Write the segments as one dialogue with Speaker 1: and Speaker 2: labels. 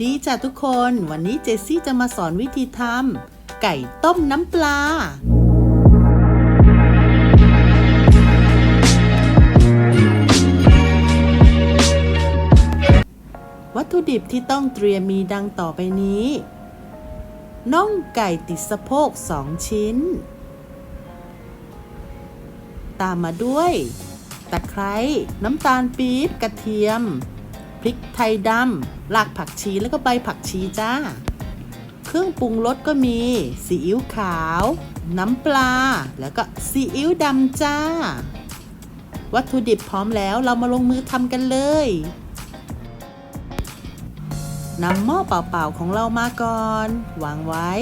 Speaker 1: ดีจ้ะทุกคน วันนี้เจสซี่จะมาสอนวิธีทำไก่ต้มน้ำปลา วัตถุดิบที่ต้องเตรียมมีดังต่อไปนี้ น่องไก่ติดสะโพก 2 ชิ้น ตามมาด้วย ตะไคร้ น้ำตาลปี๊บ กระเทียม พริกไทยดำรากผักชีแล้วก็ใบผักชีจ้า เครื่องปรุงรสก็มีซีอิ๊วขาว น้ำปลา แล้วก็ซีอิ๊วดำจ้า วัตถุดิบพร้อมแล้วเรามาลงมือทำกันเลยนำหม้อเปล่าๆของเรามาก่อน วางไว้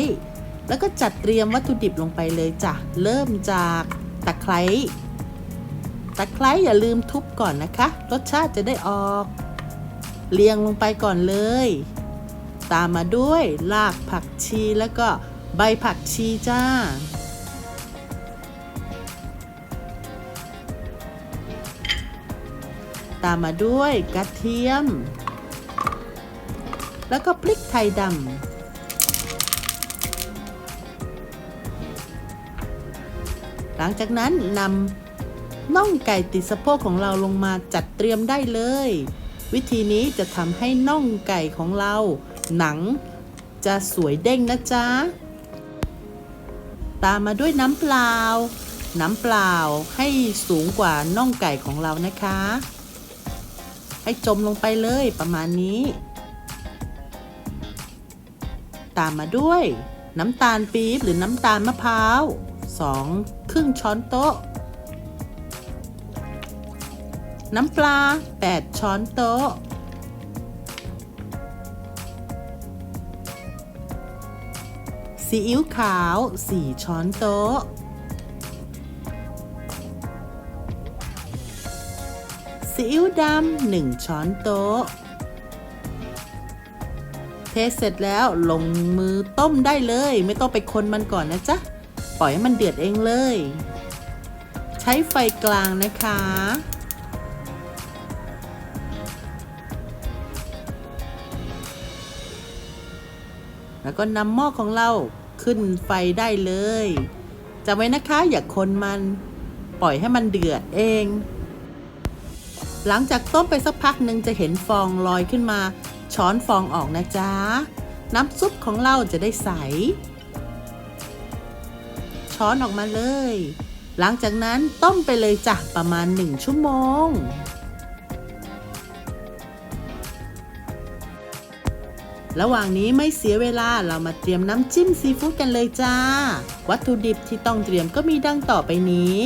Speaker 1: แล้วก็จัดเตรียมวัตถุดิบลงไปเลยจ้ะ เริ่มจากตะไคร้ตะไคร้อย่าลืมทุบก่อนนะคะ รสชาติจะได้ออก เรียงลงไปก่อนเลย ตามมาด้วยรากผักชีแล้วก็ใบผักชีจ้า ตามมาด้วยกระเทียม แล้วก็พริกไทยดำหลังจากนั้นนำน่องไก่ติดสะโพกของเราลงมาจัดเตรียมได้เลย วิธีนี้จะทำให้น่องไก่ของเรา หนังจะสวยเด้งนะจ๊ะ ตามมาด้วยน้ำเปล่า น้ำเปล่าให้สูงกว่าน่องไก่ของเรานะคะ ให้จมลงไปเลยประมาณนี้ ตามมาด้วย น้ำตาลปี๊บหรือน้ำตาลมะพร้าวสองครึ่งช้อนโต๊ะ น้ำปลา 8 ช้อนโต๊ะ ซีอิ๊วขาว 4 ช้อนโต๊ะ ซีอิ๊วดำ 1 ช้อนโต๊ะ เทเสร็จแล้วลงมือต้มได้เลย ไม่ต้องไปคนมันก่อนนะจ๊ะ ปล่อยให้มันเดือดเองเลย ใช้ไฟกลางนะคะ แล้วก็นำหม้อของเราขึ้นไฟได้เลยจำไว้นะคะอย่าคนมันปล่อยให้มันเดือดเอง หลังจากต้มไปสักพักหนึ่งจะเห็นฟองลอยขึ้นมา ช้อนฟองออกนะจ๊ะ น้ำซุปของเราจะได้ใส ช้อนออกมาเลย หลังจากนั้นต้มไปเลยจ้ะประมาณ 1 ชั่วโมง ระหว่างนี้ไม่เสียเวลาเรามาเตรียมน้ำจิ้มซีฟู้ดกันเลยจ้า วัตถุดิบที่ต้องเตรียมก็มีดังต่อไปนี้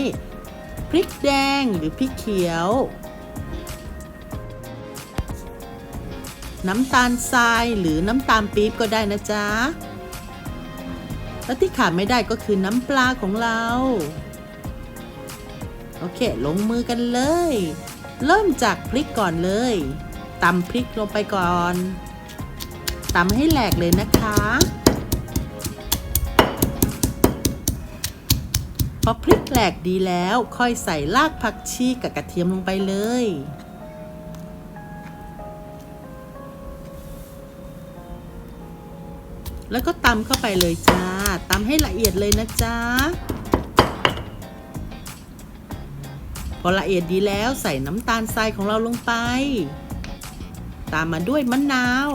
Speaker 1: พริกแดงหรือพริกเขียว น้ำตาลทรายหรือน้ำตาลปี๊บก็ได้นะจ๊ะและที่ขาดไม่ได้ก็คือน้ำปลาของเรา โอเค ลงมือกันเลย เริ่มจากพริกก่อนเลยตำพริกลงไปก่อน ตำให้แหลกเลยนะคะพอพริกแหลกดีแล้วค่อยใส่รากผักชีกับกระเทียมลงไปเลย แล้วก็ตำเข้าไปเลยจ้าตำให้ละเอียดเลยนะจ๊ะพอละเอียดดีแล้วใส่น้ำตาลทรายของเราลงไป ตามมาด้วยมะนาว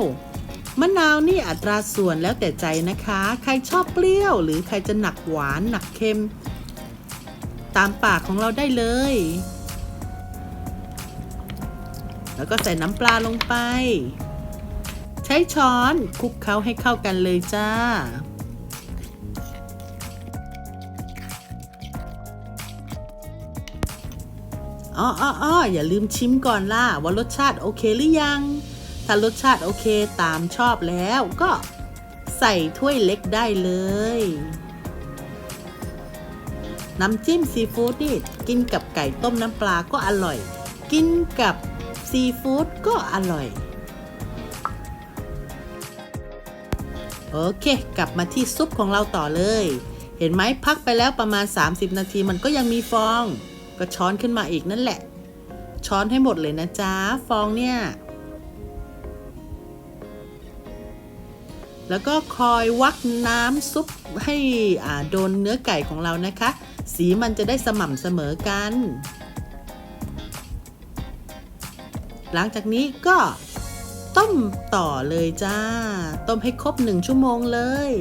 Speaker 1: มะนาวนี่อัตราส่วนแล้วแต่ใจนะคะ ใครชอบเปรี้ยวหรือใครจะหนักหวานหนักเค็ม ตามปากของเราได้เลย แล้วก็ใส่น้ำปลาลงไป ใช้ช้อนคลุกเคล้าให้เข้ากันเลยจ้าอ๋ออ๋ออย่าลืมชิมก่อนล่ะว่ารสชาติโอเคหรือยัง ถ้ารสชาติโอเคตามชอบแล้วก็ใส่ถ้วยเล็กได้เลย น้ำจิ้มซีฟู้ดนี่กินกับไก่ต้มน้ำปลาก็อร่อย กินกับซีฟู้ดก็อร่อย โอเค กลับมาที่ซุปของเราต่อเลย เห็นไหมพักไปแล้วประมาณ 30 นาทีมันก็ยังมีฟอง ก็ช้อนขึ้นมาอีกนั่นแหละ ช้อนให้หมดเลยนะจ๊ะ ฟองเนี่ย แล้วก็คอยวักน้ำซุปให้อ่าโดนเนื้อไก่ของเรานะคะ สีมันจะได้สม่ำเสมอกัน หลังจากนี้ก็ต้มต่อเลยจ้า ต้มให้ครบหนึ่งชั่วโมงเลย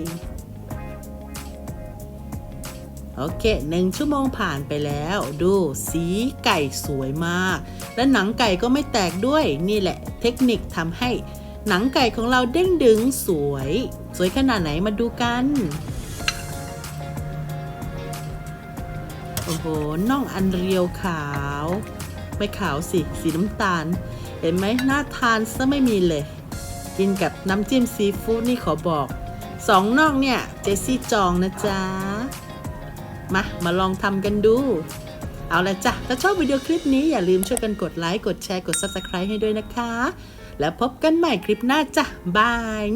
Speaker 1: โอเคหนึ่งชั่วโมงผ่านไปแล้ว ดูสีไก่สวยมาก และหนังไก่ก็ไม่แตกด้วยนี่แหละ เทคนิคทำให้ หนังไก่ของเราเด้งดึงสวย สวยขนาดไหนมาดูกัน โอ้โหน่องอันเรียวขาว ไม่ขาวสิ สีน้ำตาล เห็นไหมน่าทานซะไม่มีเลย กินกับน้ำจิ้มซีฟู้ดนี่ขอบอก สองน่องเนี่ย เจสซี่จองนะจ๊ะ มา มาลองทำกันดูเอาละจ้ะ ถ้าชอบวิดีโอคลิปนี้อย่าลืมช่วยกันกดไลค์ กดแชร์ กด Subscribe ให้ด้วยนะคะ แล้วพบกันใหม่คลิปหน้าจ้ะบาย